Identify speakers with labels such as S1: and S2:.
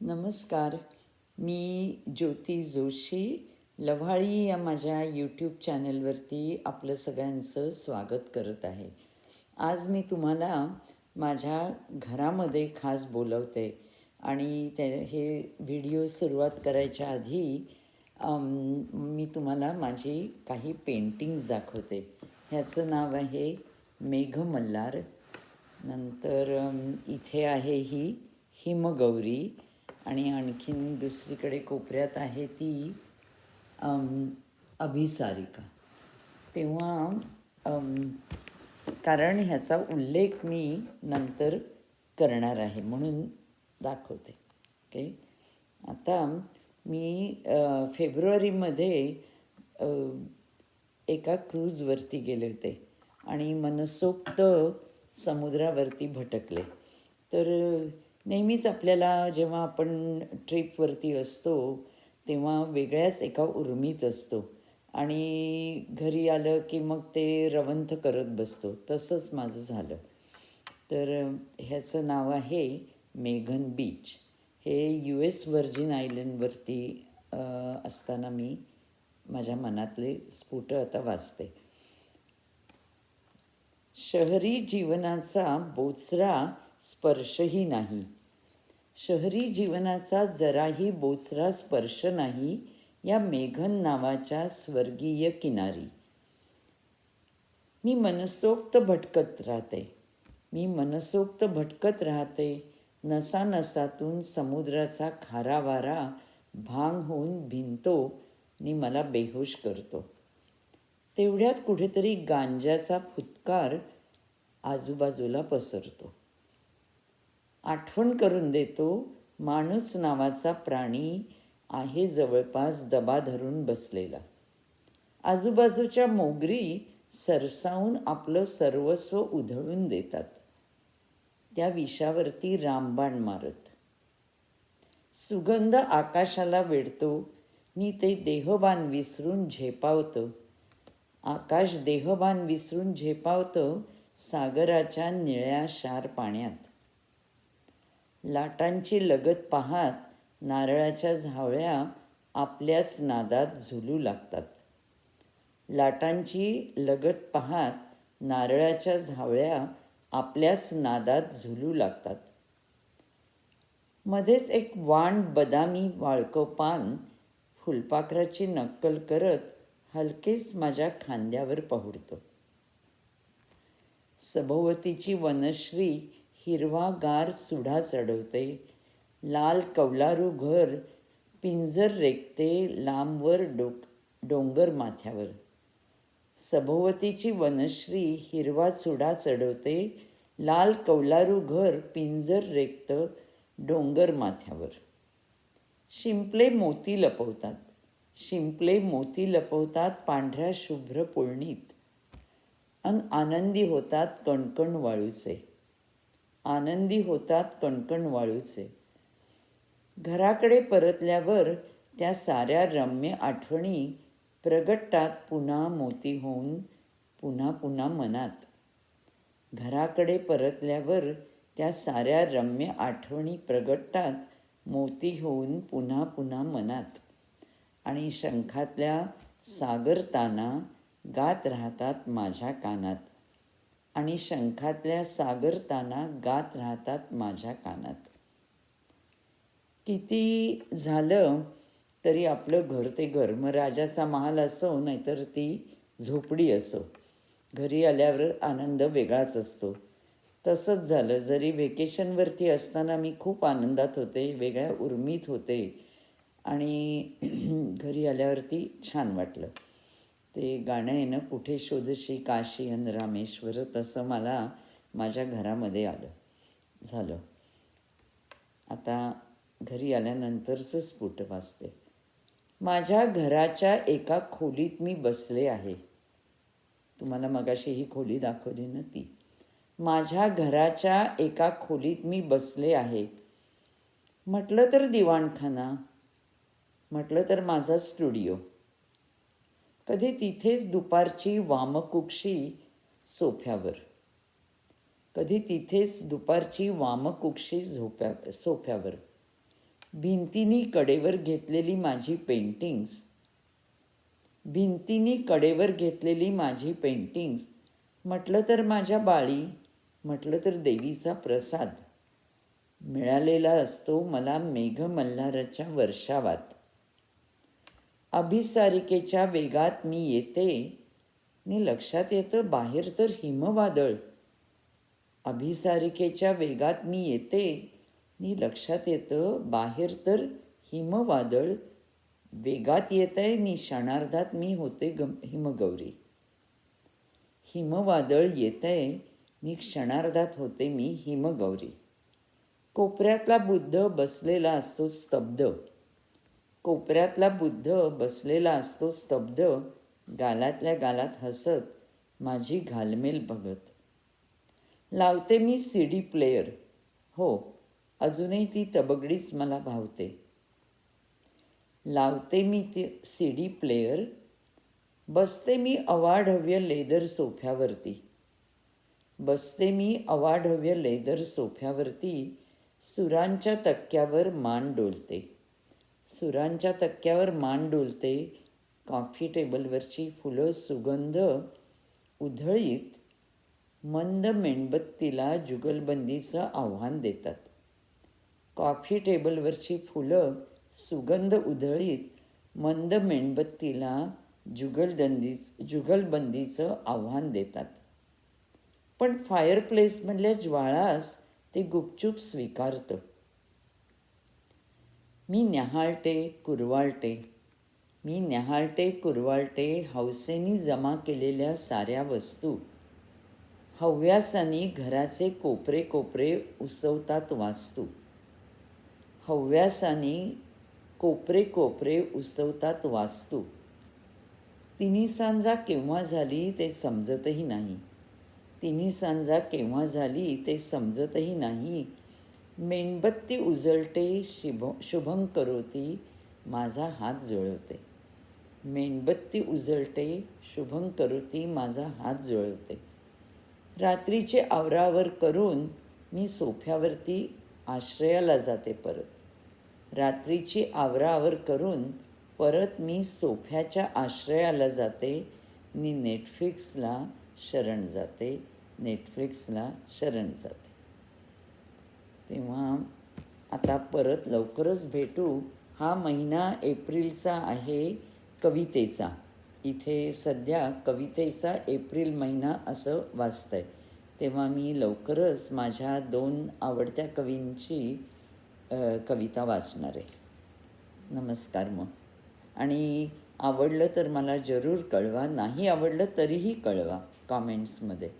S1: नमस्कार मी ज्योती जोशी. लव्हाळी या माझ्या यूट्यूब चॅनलवरती आपलं सगळ्यांचं स्वागत करत आहे. आज मी तुम्हाला माझ्या घरामध्ये खास बोलवते आणि ते हे व्हिडिओ सुरुवात करायच्या आधी मी तुम्हाला माझी काही पेंटिंग्ज दाखवते. ह्याचं नाव आहे मेघमल्हार नंतर इथे आहे ही हिमगौरी. आणि आणखीन दुसरीकडे कोपऱ्यात आहे ती अभिसारिका. तेव्हा कारण ह्याचा उल्लेख मी नंतर करणार आहे म्हणून दाखवते. ओके? आता मी फेब्रुवारीमध्ये एका क्रूजवरती गेले होते आणि मनसोक्त समुद्रावरती भटकले. तर नेहमीच आपल्याला जेव्हा आपण ट्रिपवरती असतो तेव्हा वेगळ्याच एका उर्मीत असतो. आणि घरी आलं की मग ते रवंथ करत बसतो. तसंच माझं झालं. तर ह्याचं नाव आहे मेघन बीच. हे यू एस व्हर्जिन आयलंडवरती असताना मी माझ्या मनातले स्फुट आता वाचते. शहरी जीवनाचा बोचरा स्पर्शही नाही. शहरी जीवनाचा जराही बोचरा स्पर्श नाही या मेघन नावाच्या स्वर्गीय किनारी. मी मनसोक्त भटकत राहते. मी मनसोक्त भटकत राहते. नसानसातून समुद्राचा खारा वारा भांग होऊन भिंतो नि मला बेहोश करतो. तेवढ्यात कुठेतरी गांजाचा फुतकार आजूबाजूला पसरतो. आठवण करून देतो माणूस नावाचा प्राणी आहे जवळपास दबा धरून बसलेला. आजूबाजूच्या मोगरी सरसावून आपलं सर्वस्व उधळून देतात. त्या विषावरती रामबाण मारत. सुगंध आकाशाला वेढतो मी ते देहबान विसरून झेपावतं. आकाश देहबान विसरून झेपावतं सागराच्या निळ्या शार पाण्यात. लाटांची लगत पाहात नारळाच्या झावळ्या आपल्याच नादात झुलू लागतात. लाटांची लगत पाहात नारळाच्या झावळ्या आपल्याच नादात झुलू लागतात. मध्येच एक वाण बदामी वाळकं पान फुलपाखराची नक्कल करत हलकेच माझ्या खांद्यावर पहुडतं. सभोवतीची वनश्री हिरवागार सुढा चढवते. लाल कौलारू घर पिंजर रेखते लांबवर डोक डोंगर माथ्यावर. सभोवतीची वनश्री हिरवा सुडा चढवते. लाल कौलारू घर पिंजर रेखत डोंगर माथ्यावर. शिंपले मोती लपवतात. शिंपले मोती लपवतात पांढऱ्या शुभ्र पोळणीत. अन आनंदी होतात कणकण वाळूचे. आनंदी होतात कणकण वाळूचे घराकडे परतल्यावर त्या साऱ्या रम्य आठवणी प्रगटतात पुन्हा मोती होऊन पुन्हा पुन्हा मनात. घराकडे परतल्यावर त्या साऱ्या रम्य आठवणी प्रगटतात मोती होऊन पुन्हा पुन्हा मनात. आणि शंखातल्या सागरताना गात राहतात माझ्या कानात. आणि शंखातल्या सागरताना गात राहतात माझ्या कानात. किती झालं तरी आपलं घर ते घर मग राजाचा महाल असो नाहीतर ती झोपडी असो. घरी आल्यावर आनंद वेगळाच असतो. तसंच झालं. जरी व्हेकेशनवरती असताना मी खूप आनंदात होते वेगळ्या उर्मीत होते आणि घरी आल्यावरती छान वाटलं. ते गाणं आहे ना कुठे शोधशी काशी अन रामेश्वर तसं मला माझ्या घरामध्ये आलं झालं. आता घरी आल्यानंतरचं स्फुट वाचते माझ्या घराच्या एका खोलीत मी बसले आहे. तुम्हाला मगाशी ही खोली दाखवली ना ती. माझ्या घराच्या एका खोलीत मी बसले आहे. म्हटलं तर दिवाणखाना म्हटलं तर माझा स्टुडिओ. कधी तिथेच दुपारची वामकुक्षी सोफ्यावर. कधी तिथेच दुपारची वामकुक्षी झोप्या सोफ्यावर. भिंतीनी कडेवर घेतलेली माझी पेंटिंग्स भिंतीनी कडेवर घेतलेली माझी पेंटिंग्स म्हटलं तर माझ्या बाळी म्हटलं तर देवीचा प्रसाद. मिळालेला असतो मला मेघमल्हाराच्या वर्षावात. अभिसारिकेच्या वेगात मी येते. नि लक्षात येतं बाहेर तर हिमवादळ. अभिसारिकेच्या वेगात मी येते. नि लक्षात येतं बाहेर तर हिमवादळ. वेगात येत आहे नि क्षणार्धात मी होते गम हिमगौरी. हिमवादळ येत आहे नि क्षणार्धात होते मी हिमगौरी. कोपऱ्यातला बुद्ध बसलेला असतो स्तब्ध. कोपऱ्यातला बुद्ध बसलेला असतो स्तब्ध गालातल्या गालात हसत माझी घालमेल बघत. लावते मी सी डी प्लेयर हो अजूनही ती तबगडीच मला भावते. लावते मी ती सी डी प्लेयर बसते मी अवाढव्य लेदर सोफ्यावरती. बसते मी अवाढव्य लेदर सोफ्यावरती सुरांच्या तक्क्यावर मान डोलते. सुरांच्या तक्क्यावर मान डोलते. कॉफी टेबलवरची फुलं सुगंध उधळीत मंद मेणबत्तीला जुगलबंदीचं आव्हान देतात. कॉफी टेबलवरची फुलं सुगंध उधळीत मंद मेणबत्तीला जुगलदंदीच जुगलबंदीचं आव्हान देतात. पण फायरप्लेसमधल्या ज्वाळास ते गुपचूप स्वीकारतं. मी न्याहाळते कुरवाळते. मी न्याहाळते कुरवाळते हौसेनी जमा केलेल्या साऱ्या वस्तू. हव्यासानी घराचे कोपरे कोपरे उसवतात वास्तू. हव्यासानी कोपरे कोपरे उसवतात वास्तू. तिन्ही सांजा केव्हा झाली ते समजतही नाही. तिन्ही सांजा केव्हा झाली ते समजतही नाही. मेणबत्ती उजळते शिभ शुभं करोती माझा हात जुळवते. मेणबत्ती उजळते शुभं करोती माझा हात जुळवते. रात्रीचे आवरावर करून मी सोफ्यावरती आश्रयाला जाते परत. रात्रीची आवरावर करून परत मी सोफ्याच्या आश्रयाला जाते. मी नेटफ्लिक्सला शरण जाते. नेटफ्लिक्सला शरण जाते. तेव्हा आता परत लवकरच भेटू. हा महिना एप्रिलचा आहे कवितेचा. इथे सध्या कवितेचा एप्रिल महिना असं वाचतं आहे तेव्हा मी लवकरच माझ्या दोन आवडत्या कवींची कविता वाचणार आहे. नमस्कार मग. आणि आवडलं तर मला जरूर कळवा नाही आवडलं तरीही कळवा कॉमेंट्समध्ये.